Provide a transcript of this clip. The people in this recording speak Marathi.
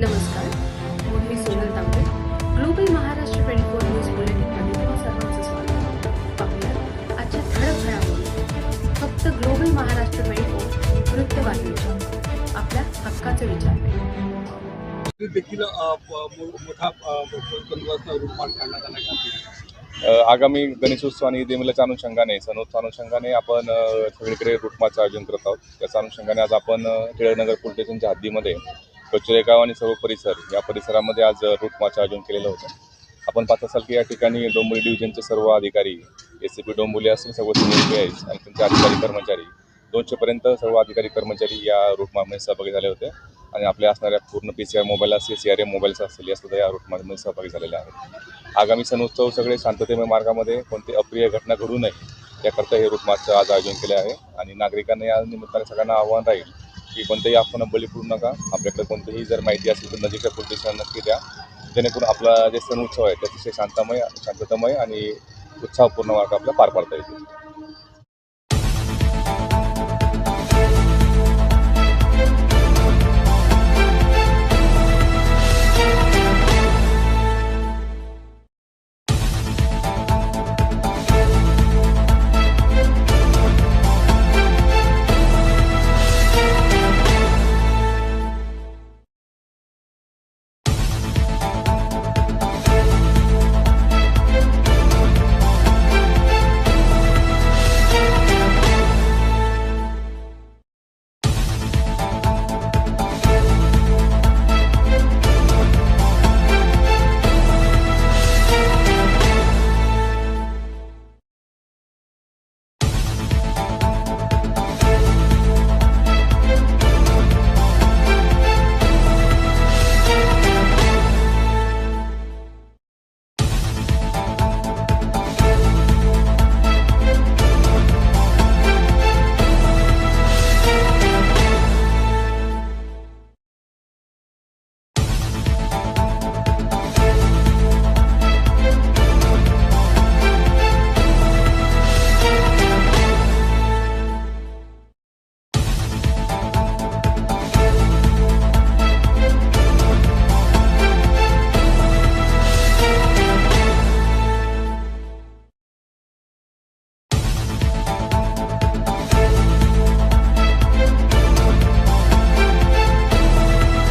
नमस्कार मी Sonal Tambe global Maharashtra twenty four news बुलेटिनमध्ये तुम्हा सर्वांचं स्वागत. पाहूया आजच्या ठळक घडामोडी. फक्त ग्लोबल महाराष्ट्र ट्वेंटी फोर वृत्तवाहिनीच्या आपल्या हक्काचे विचार देखील मोठा आला आगामी गणेशोत्सव आणि ईद-ए-मिलाच्या अनुषंगाने सणोत्सव अनुषंगाने आपण सगळीकडे रूटमाचं आयोजन करत आहोत. त्याच्या अनुषंगाने आज आपण टिळकनगर पोलीस स्टेशनच्या हद्दीमध्ये कचरे गाव आणि सर्व परिसर या परिसरामध्ये आज रूट रूटमाचं आयोजन केलेलं होतं. आपण पाहत असाल की या ठिकाणी डोंबोली डिव्हिजनचे सर्व अधिकारी एस सी पी डोंबोली असतील सर्व सिनियर आणि त्यांचे अधिकारी कर्मचारी दोनशेपर्यंत सर्व अधिकारी कर्मचारी या रूटमार्गमध्ये सहभागी झाले होते. आणि आपल्या असणाऱ्या पूर्ण पी सी आर मोबाईल असेल सी आर एम मोबाईल्स असतील या सुद्धा या रूटमार्गमध्ये सहभागी झालेले आहेत. आगामी सणोत्सव सगळे शांततेमय मार्गामध्ये कोणती अप्रिय घटना घडू नये याकरता हे रूटमार्चचं आज आयोजन केले आहे. आणि नागरिकांना या निमित्ताने सगळ्यांना आव्हान राहील की कोणत्याही आपण बळी पडू नका. आपल्याकडे कोणतीही जर माहिती असेल तर नजीकच्या पोलीस नक्की द्या. जेणेकरून आपला जे सण उत्सव आहे ते अतिशय शांतमय शांततामय आणि उत्साहपूर्ण मार्ग आपला पार पाडता येईल